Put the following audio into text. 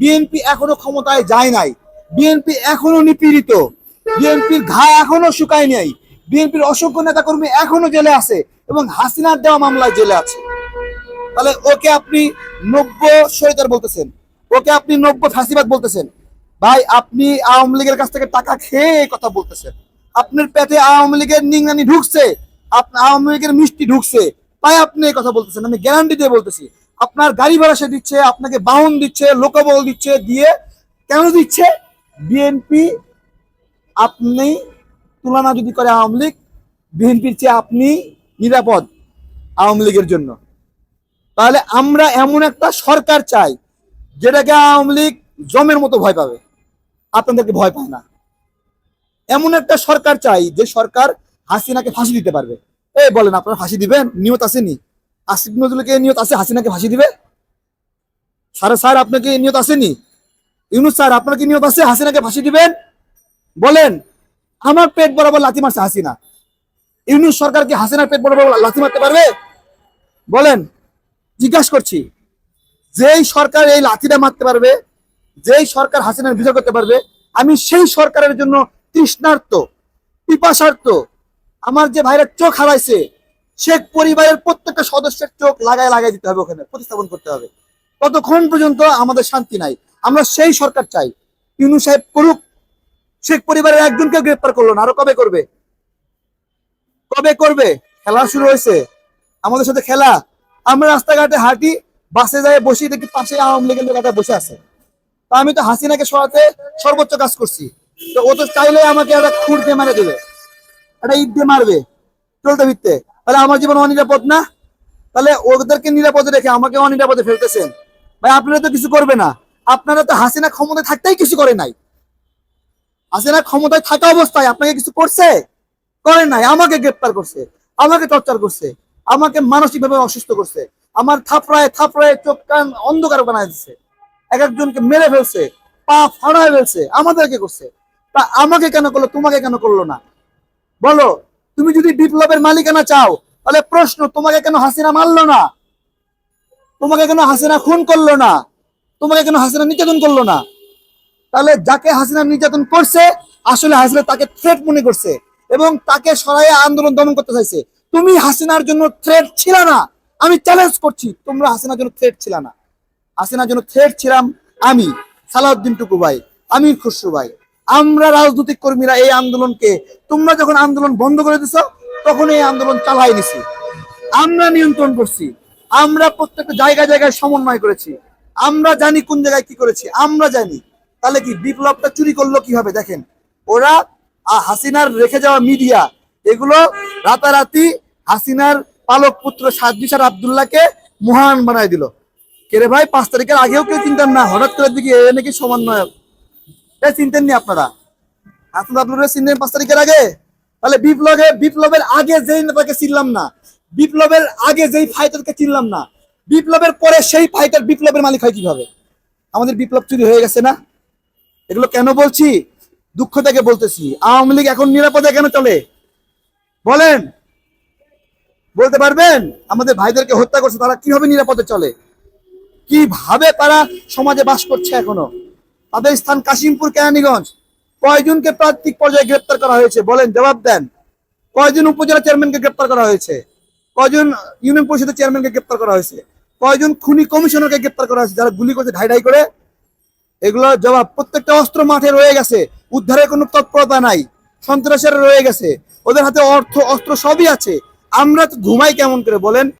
BNP এখনও ক্ষমতায় যায় নাই। বিএনপি এখনও নিপীড়িত। বিএনপির ঘা এখনও শুকায় নাই। বিএনপির অসংখ্য নেতাকর্মী এখনও জেলে আছে এবং হাসিনার দেওয়া মামলায় জেলে আছে। তাহলে ওকে আপনি নব্য সরিতার বলতেছেন। ওকে আপনি নব্য ফাঁসিবাদ বলতেছেন। ভাই, আপনি আওয়ামী লীগের কাছ থেকে টাকা খেয়ে কথা বলতেছেন। আপনার পেটে আওয়ামী লীগের নিংনানি ঢুকছে। আপনার আওয়ামী লীগের মিষ্টি ঢুকছে। তাই আপনি এই কথা বলতেছেন। আমি গ্যারান্টি দিয়ে বলতেছি। আপনার গাড়ি ভাড়া সে দিচ্ছে, আপনাকে বাহন দিচ্ছে, লোকবল দিচ্ছে, দিয়ে কেন দিচ্ছে? বিএনপি আপনি তুলনা যদি করে আওয়ামী লীগ বিএনপির চেয়ে আপনি নিরাপদ আওয়ামী লীগের জন্য। তাহলে আমরা এমন একটা সরকার চাই, যেটাকে আওয়ামী লীগ জমের মতো ভয় পাবে। আপনাদেরকে ভয় পায় না। এমন একটা সরকার চাই, যে সরকার হাসিনাকে ফাঁসি দিতে পারবে। এই বলেন, আপনারা ফাঁসি দিবেন? নিয়ত আসেনি আসিফ নজরুলকে নিয়ত আছে হাসিনাকে ফাঁসি দিবে? স্যার স্যার আপনাকে নিয়ত আসেনি। ইউনুস স্যার আপনার কি নিয়ত আছে হাসিনাকে ফাঁসি দিবেন? বলেন, আমার পেট বরাবর লাথি মারছে হাসিনা। ইউনুস সরকার কি হাসিনার পেট বরাবর লাথি মারতে পারবে? বলেন, জিজ্ঞাসা করছি, যেই সরকার এই লাঠিটা মারতে পারবে, যেই সরকার হাসিনার বিচার করতে পারবে, আমি সেই সরকারের জন্য তৃষ্ণার্ত পিপাসার্থ আমার যে ভাইরা চোখ হারাইছে শেখ পরিবারের প্রত্যেকটা সদস্যের চোখ লাগায় লাগাই দিতে হবে ওখানে, প্রতিস্থাপন করতে হবে। ততক্ষণ পর্যন্ত আমাদের শান্তি নাই। আমরা সেই সরকার চাই। ইউনু সাহেব করুক, শেখ পরিবারের একজনকে গ্রেপ্তার করল না, আরও কবে করবে? কবে করবে? খেলা শুরু হয়েছে। আমাদের সাথে খেলা। আমরা রাস্তাঘাটে হাঁটি, বাসে যায় বসি, দেখি পাশে আওয়ামী লীগের লোকেরা বসে আছে। তা আমি তো হাসিনাকে সরাতে সর্বোচ্চ কাজ করছি। তো ও তো চাইলে আমাকে একটা খুঁড় দিয়ে মারে দেবে। একটা ইট দিয়ে মারবে। চলতে ফিরতে। তাহলে আমার জীবন অনিরাপদ না? তাহলে ওদেরকে নিরাপদে রেখে আমাকে অনিরাপদে ফেলতেছেন। ভাই, আপনারা তো কিছু করবে না। আপনারা তো হাসিনা ক্ষমতায় থাকতেই কিছু করে নাই। হাসিনা ক্ষমতায় থাকা অবস্থায় আপনাকে কিছু করছে? করে নাই। আমাকে গ্রেপ্তার করছে। আমাকে টর্চার করছে। আমাকে মানসিকভাবে অসুস্থ করছে। আমার থাপড়ায় থাপড়ায় চোখ কান অন্ধকার বানায় দিচ্ছে এক একজনকে মেরে ফেলছে, পা ফাড়ায় ফেলছে, আমাদেরকে করছে। তা আমাকে কেন করল? তোমাকে কেন করল না? বলো। তুমি যদি বিপ্লবের মালিকানা চাও, তাহলে প্রশ্ন, তোমাকে কেন হাসিনা মারলো না? তোমাকে কেন হাসিনা খুন করল না? তোমাকে কেন হাসিনা নির্যাতন করল না? তাহলে যাকে হাসিনা নির্যাতন করছে, আসলে হাসিনা তাকে থ্রেট মনে করছে এবং তাকে সরাইয়ে আন্দোলন দমন করতে চাইছে। তুমি হাসিনার জন্য থ্রেট ছিল না। আমি চ্যালেঞ্জ করছি, তোমরা হাসিনার জন্য থ্রেট ছিল না। হাসিনার জন্য থ্রেট ছিলাম আমি, সালাউদ্দিন টুকু ভাই। আমির খসরু ভাই। আমরা রাজনৈতিক কর্মীরা এই আন্দোলনকে, তোমরা যখন আন্দোলন বন্ধ করে দিছ, তখন এই আন্দোলন চালাই নিছি। আমরা নিয়ন্ত্রণ করছি। আমরা প্রত্যেকটা জায়গায় জায়গায় সমন্বয় করেছি। আমরা জানি কোন জায়গায় কি করেছি, আমরা জানি। তাহলে কি বিপ্লবটা চুরি করল কীভাবে? দেখেন, ওরা হাসিনার রেখে যাওয়া মিডিয়া, এগুলো রাতারাতি হাসিনার পালক পুত্র সাদ্দিসার আবদুল্লাহকে মহান বানায় দিল। কেরে ভাই, পাঁচ তারিখের আগেও কেউ চিনতেন না, হঠাৎ করে দিকে এ নাকি সমন্বয়ক। এটা চিনতেন নি আপনারা? হাসান আবদুল্লাহ চিনতেন পাঁচ তারিখের আগে? তাহলে বিপ্লবে, বিপ্লবের আগে যেই নেতাকে চিনলাম না, বিপ্লবের আগে যেই ফাইটারকে চিনলাম না, বিপ্লবের পরে সেই ফাইটার বিপ্লবের মালিক হয় কীভাবে? আমাদের বিপ্লব চুরি হয়ে গেছে না? এগুলো কেন বলছি? দুঃখ থেকে বলতেছি। আওয়ামী লীগ এখন নিরাপদে কেন চলে? বলেন। বলতে পারবেন? আমাদের ভাইদেরকে হত্যা করছে, তারা কীভাবে নিরাপদে চলে? কীভাবে তারা সমাজে বাস করছে এখনও? তাদের স্থান কাশিমপুর, কেরানীগঞ্জ। কয়জনকে প্রান্তিক পর্যায়ে গ্রেপ্তার করা হয়েছে? বলেন, জবাব দেন। কয়জন উপজেলা চেয়ারম্যানকে গ্রেপ্তার করা হয়েছে? কয়জন ইউনিয়ন পরিষদের চেয়ারম্যানকে গ্রেপ্তার করা হয়েছে? কয়জন খুনি কমিশনারকে গ্রেপ্তার করা হয়েছে? যারা গুলি করছে ঢাই ঢাই করে। এগুলো জবাব, প্রত্যেকটা অস্ত্র মাঠে রয়ে গেছে। উদ্ধারের কোনো তৎপরতা নাই। সন্ত্রাসের রয়ে গেছে। ওদের হাতে অর্থ, অস্ত্র সবই আছে। আমরা তো ঘুমাই কেমন করে, বলেন।